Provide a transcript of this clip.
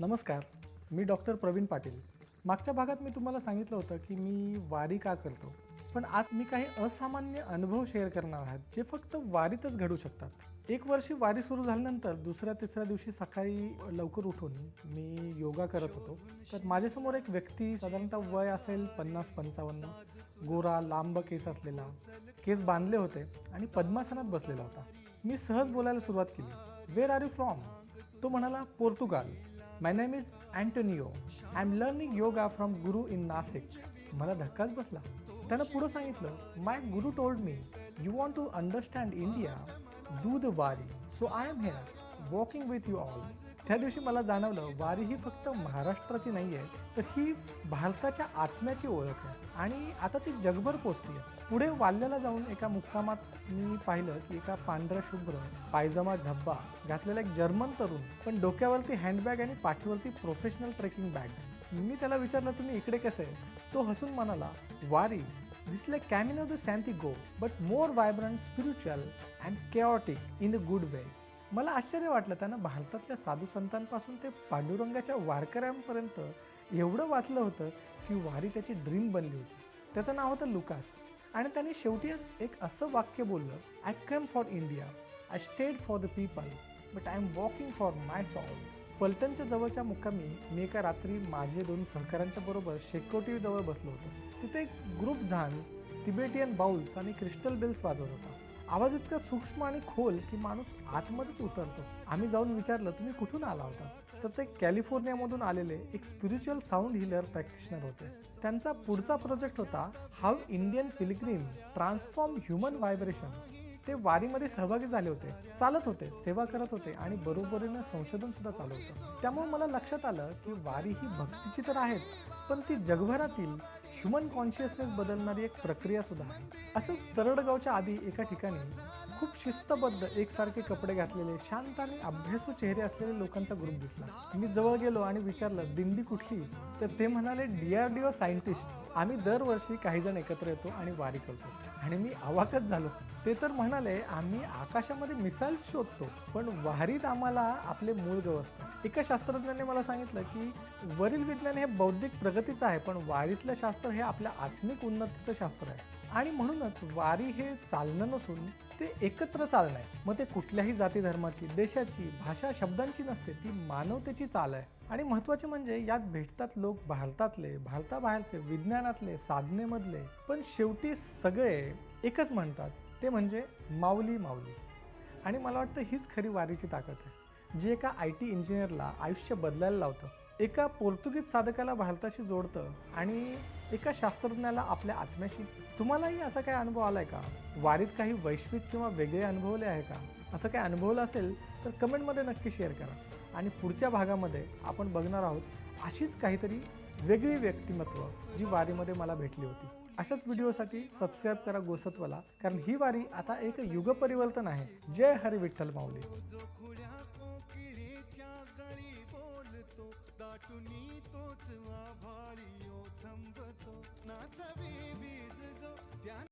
नमस्कार मी डॉक्टर प्रवीण पाटील. मागच्या भागात मी तुम्हाला सांगितलं होतं की मी वारी का करतो पण आज मी काही असामान्य अनुभव शेअर करणार आहेत जे फक्त वारीतच घडू शकतात. एक वर्षी वारी सुरू झाल्यानंतर दुसऱ्या तिसऱ्या दिवशी सकाळी लवकर उठून मी योगा करत होतो. तर माझ्यासमोर एक व्यक्ती साधारणतः वय असेल पन्नास पंचावन्न गोरा लांब केस असलेला केस बांधले होते आणि पद्मासनात बसलेला होता. मी सहज बोलायला सुरुवात केली वेअर आर यू फ्रॉम तो म्हणाला Portugal. My name is Antonio I am learning yoga from guru in Nashik मला धक्काच बसला. त्यानं पुढं सांगितलं my guru told me you want to understand India do the wari so I am here walking with you all त्या दिवशी मला जाणवलं वारी ही फक्त महाराष्ट्राची नाही आहे तर ही भारताच्या आत्म्याची ओळख आहे. आणि आता ती जगभर पोचली आहे. पुढे वाल्याला जाऊन एका मुक्कामात मी पाहिलं की एका पांढरा शुभ्र पायजमा झब्बा घातलेला एक जर्मन तरुण पण डोक्यावरती हँडबॅग आणि पाठीवरती प्रोफेशनल ट्रेकिंग बॅग. मी त्याला विचारलं तुम्ही इकडे कसे आहे? तो हसून म्हणाला wari this like Camino the go but more vibrant spiritual and chaotic in the good way मला आश्चर्य वाटलं त्यानं भारतातल्या साधू संतांपासून ते पांडुरंगाच्या वारकऱ्यांपर्यंत एवढं वाचलं होतं की वारी त्याची ड्रीम बनली होती. त्याचं नाव होतं लुकास. आणि त्याने शेवटी एक असं वाक्य बोललं I come for India I stayed for the people but I am walking for my soul फलटणच्या जवळच्या मुक्कामी मी एका रात्री माझे दोन सहकाऱ्यांच्या बरोबर शेकोटीजवळ बसलो होतो. तिथे एक ग्रुप झांज तिबेटियन बाउल्स आणि क्रिस्टल बेल्स वाजवत होता. आवाज इतका सूक्ष्म आणि खोल की माणूस आतमध्येच उतरतो. आम्ही जाऊन विचारलं तुम्ही कुठून आला होता? तर ते कॅलिफोर्नियामधून आलेले एक स्पिरिच्युअल साऊंड हिलर प्रॅक्टिशनर होते. त्यांचा पुढचा प्रोजेक्ट होता how Indian pilgrim transform human vibration ते वारीमध्ये सहभागी झाले होते चालत होते सेवा करत होते आणि बरोबरीनं संशोधन सुद्धा चालू होतं. त्यामुळे मला लक्षात आलं की वारी ही भक्तीची तर आहेच पण ती जगभरातील ह्युमन कॉन्शियसनेस बदलणारी एक प्रक्रिया सुद्धा आहे. असंच तरडगावच्या आधी एका ठिकाणी खूप शिस्तबद्ध एकसारखे कपडे घातलेले शांत आणि अभ्यासू चेहरे असलेले लोकांचा ग्रुप दिसला. मी जवळ गेलो आणि विचारलं दिंडी कुठली? तर ते म्हणाले D R D O scientist. आम्ही दरवर्षी काही जण एकत्र येतो आणि वारी करतो. आणि मी अवाकच झालो. ते तर म्हणाले आम्ही आकाशामध्ये मिसाईल्स शोधतो पण वारीत आम्हाला आपले मूळ गवसतात एका शास्त्रज्ञाने मला सांगितलं की वरील विज्ञान हे बौद्धिक प्रगतीचं आहे पण वारीतलं शास्त्र हे आपल्या आत्मिक उन्नतीचं शास्त्र आहे. आणि म्हणूनच वारी हे चालणं नसून ते एकत्र चालणं आहे. मग ते कुठल्याही जाती धर्माची देशाची भाषा शब्दांची नसते ती मानवतेची चाल आहे. आणि महत्त्वाचे म्हणजे यात भेटतात लोक भारतातले भारताबाहेरचे विज्ञानातले साधनेमधले पण शेवटी सगळे एकच म्हणतात. ते म्हणजे माऊली माऊली. आणि मला वाटतं हीच खरी वारीची ताकद आहे. जी एका आय टी इंजिनियरला आयुष्य बदलायला लावतं एका पोर्तुगीज साधकाला भारताशी जोडतं आणि एका शास्त्रज्ञाला आपल्या आत्म्याशी. तुम्हालाही असा काही अनुभव आलाय का? वारीत काही वैश्विक किंवा वेगळे अनुभवले आहे का? असं काही अनुभवलं असेल तर कमेंटमध्ये नक्की शेअर करा. आणि पुढच्या भागामध्ये आपण बघणार आहोत अशीच काहीतरी वेगळी व्यक्तिमत्व जी वारीमध्ये मला भेटली होती. अशाच व्हिडिओसाठी सबस्क्राईब करा गोसत्वला कारण ही वारी आता एक युग परिवर्तन आहे. जय हरी विठ्ठल माऊली. जो बोलतो दाटुनी तोच आभाळी थांबतो थंबतो नाचावी जो